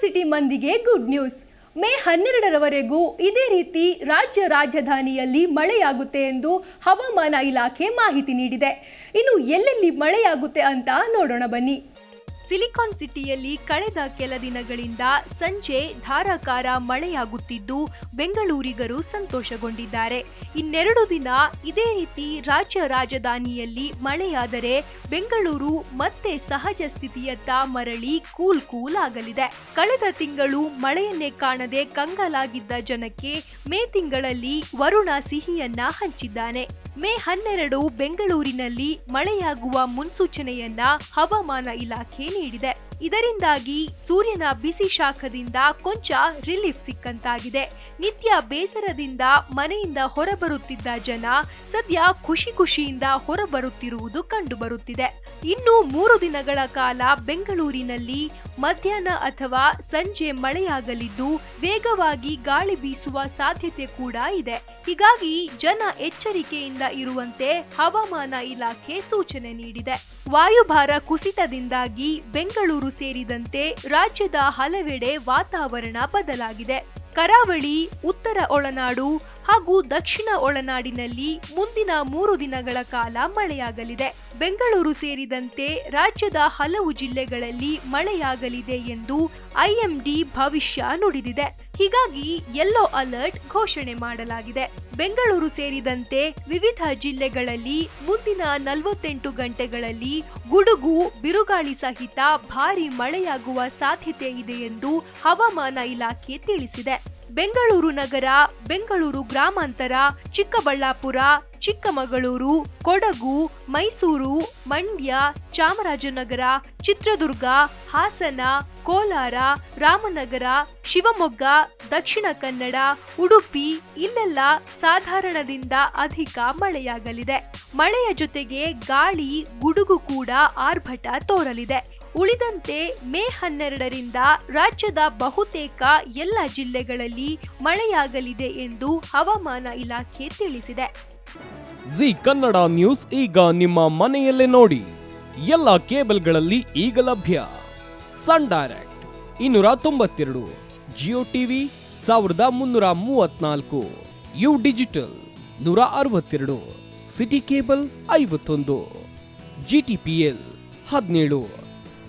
City ಮಂದಿಗೆ good news May ಹನ್ನೆರಡರವರೆಗೂ ಇದೇ ರೀತಿ ರಾಜ್ಯ ರಾಜಧಾನಿಯಲ್ಲಿ ಮಳೆಯಾಗುತ್ತೆ ಎಂದು ಹವಾಮಾನ ಇಲಾಖೆ ಮಾಹಿತಿ ನೀಡಿದೆ. ಇನ್ನು ಎಲ್ಲೆಲ್ಲಿ ಮಳೆಯಾಗುತ್ತೆ ಅಂತ ನೋಡೋಣ ಬನ್ನಿ. ಸಿಲಿಕಾನ್ ಸಿಟಿಯಲ್ಲಿ ಕಳೆದ ಕೆಲ ದಿನಗಳಿಂದ ಸಂಜೆ ಧಾರಾಕಾರ ಮಳೆಯಾಗುತ್ತಿದ್ದು, ಬೆಂಗಳೂರಿಗರು ಸಂತೋಷಗೊಂಡಿದ್ದಾರೆ. ಇನ್ನೆರಡು ದಿನ ಇದೇ ರೀತಿ ರಾಜ್ಯ ರಾಜಧಾನಿಯಲ್ಲಿ ಮಳೆಯಾದರೆ ಬೆಂಗಳೂರು ಮತ್ತೆ ಸಹಜ ಸ್ಥಿತಿಯತ್ತ ಮರಳಿ ಕೂಲ್ ಕೂಲ್ ಆಗಲಿದೆ. ಕಳೆದ ತಿಂಗಳು ಮಳೆಯನ್ನೇ ಕಾಣದೆ ಕಂಗಾಲಾಗಿದ್ದ ಜನಕ್ಕೆ ಮೇ ತಿಂಗಳಲ್ಲಿ ವರುಣ ಸಿಹಿಯನ್ನ ಹಂಚಿದ್ದಾನೆ. ಮೇ ಹನ್ನೆರಡು ಬೆಂಗಳೂರಿನಲ್ಲಿ ಮಳೆಯಾಗುವ ಮುನ್ಸೂಚನೆಯನ್ನ ಹವಾಮಾನ ಇಲಾಖೆ ನೀಡಿದೆ. ಇದರಿಂದಾಗಿ ಸೂರ್ಯನ ಬಿಸಿ ಶಾಖದಿಂದ ಕೊಂಚ ರಿಲೀಫ್ ಸಿಕ್ಕಂತಾಗಿದೆ. ನಿತ್ಯ ಬೇಸರದಿಂದ ಮನೆಯಿಂದ ಹೊರಬರುತ್ತಿದ್ದ ಜನ ಸದ್ಯ ಖುಷಿ ಖುಷಿಯಿಂದ ಹೊರಬರುತ್ತಿರುವುದು ಕಂಡುಬರುತ್ತಿದೆ. ಇನ್ನು ಮೂರು ದಿನಗಳ ಕಾಲ ಬೆಂಗಳೂರಿನಲ್ಲಿ ಮಧ್ಯಾಹ್ನ ಅಥವಾ ಸಂಜೆ ಮಳೆಯಾಗಲಿದ್ದು ವೇಗವಾಗಿ ಗಾಳಿ ಬೀಸುವ ಸಾಧ್ಯತೆ ಕೂಡ ಇದೆ. ಹೀಗಾಗಿ ಜನ ಎಚ್ಚರಿಕೆಯಿಂದ ಇರುವಂತೆ ಹವಾಮಾನ ಇಲಾಖೆ ಸೂಚನೆ ನೀಡಿದೆ. ವಾಯುಭಾರ ಕುಸಿತದಿಂದಾಗಿ ಬೆಂಗಳೂರು ಸೇರಿದಂತೆ ರಾಜ್ಯದ ಹಲವೆಡೆ ವಾತಾವರಣ ಬದಲಾಗಿದೆ. ಕರಾವಳಿ ಉತ್ತರ ಒಳನಾಡು ಹಾಗೂ ದಕ್ಷಿಣ ಒಳನಾಡಿನಲ್ಲಿ ಮುಂದಿನ ಮೂರು ದಿನಗಳ ಕಾಲ ಮಳೆಯಾಗಲಿದೆ. ಬೆಂಗಳೂರು ಸೇರಿದಂತೆ ರಾಜ್ಯದ ಹಲವು ಜಿಲ್ಲೆಗಳಲ್ಲಿ ಮಳೆಯಾಗಲಿದೆ ಎಂದು ಐಎಂಡಿ ಭವಿಷ್ಯ ನುಡಿದಿದೆ. ಹೀಗಾಗಿ ಯೆಲ್ಲೋ ಅಲರ್ಟ್ ಘೋಷಣೆ ಮಾಡಲಾಗಿದೆ. ಬೆಂಗಳೂರು ಸೇರಿದಂತೆ ವಿವಿಧ ಜಿಲ್ಲೆಗಳಲ್ಲಿ ಮುಂದಿನ ನಲವತ್ತೆಂಟು ಗಂಟೆಗಳಲ್ಲಿ ಗುಡುಗು, ಬಿರುಗಾಳಿ ಸಹಿತ ಭಾರಿ ಮಳೆಯಾಗುವ ಸಾಧ್ಯತೆ ಇದೆ ಎಂದು ಹವಾಮಾನ ಇಲಾಖೆ ತಿಳಿಸಿದೆ. ಬೆಂಗಳೂರು ನಗರ, ಬೆಂಗಳೂರು ಗ್ರಾಮಾಂತರ, ಚಿಕ್ಕಬಳ್ಳಾಪುರ, ಚಿಕ್ಕಮಗಳೂರು, ಕೊಡಗು, ಮೈಸೂರು, ಮಂಡ್ಯ, ಚಾಮರಾಜನಗರ, ಚಿತ್ರದುರ್ಗ, ಹಾಸನ, ಕೋಲಾರ, ರಾಮನಗರ, ಶಿವಮೊಗ್ಗ, ದಕ್ಷಿಣ ಕನ್ನಡ, ಉಡುಪಿ ಇಲ್ಲೆಲ್ಲ ಸಾಧಾರಣದಿಂದ ಅಧಿಕ ಮಳೆಯಾಗಲಿದೆ. ಮಳೆಯ ಜೊತೆಗೆ ಗಾಳಿ, ಗುಡುಗು ಕೂಡ ಆರ್ಭಟ ತೋರಲಿದೆ. ಉಳಿದಂತೆ ಮೇ ಹನ್ನೆರಡರಿಂದ ರಾಜ್ಯದ ಬಹುತೇಕ ಎಲ್ಲ ಜಿಲ್ಲೆಗಳಲ್ಲಿ ಮಳೆಯಾಗಲಿದೆ ಎಂದು ಹವಾಮಾನ ಇಲಾಖೆ ತಿಳಿಸಿದೆ. ಜಿ ಕನ್ನಡ ನ್ಯೂಸ್ ಈಗ ನಿಮ್ಮ ಮನೆಯಲ್ಲೇ ನೋಡಿ. ಎಲ್ಲ ಕೇಬಲ್ಗಳಲ್ಲಿ ಈಗ ಲಭ್ಯ. ಸನ್ ಡೈರೆಕ್ಟ್ ಇನ್ನೂರ ತೊಂಬತ್ತೆರಡು, ಜಿಯೋ ಟಿವಿ ಸಾವಿರದ ಮುನ್ನೂರ ಮೂವತ್ನಾಲ್ಕು ಯು ಡಿಜಿಟಲ್ ನೂರ ಅರವತ್ತೆರಡು, ಸಿಟಿ ಕೇಬಲ್ ಐವತ್ತೊಂದು, ಜಿ ಟಿ ಪಿ ಎಲ್ ಹದಿನೇಳು.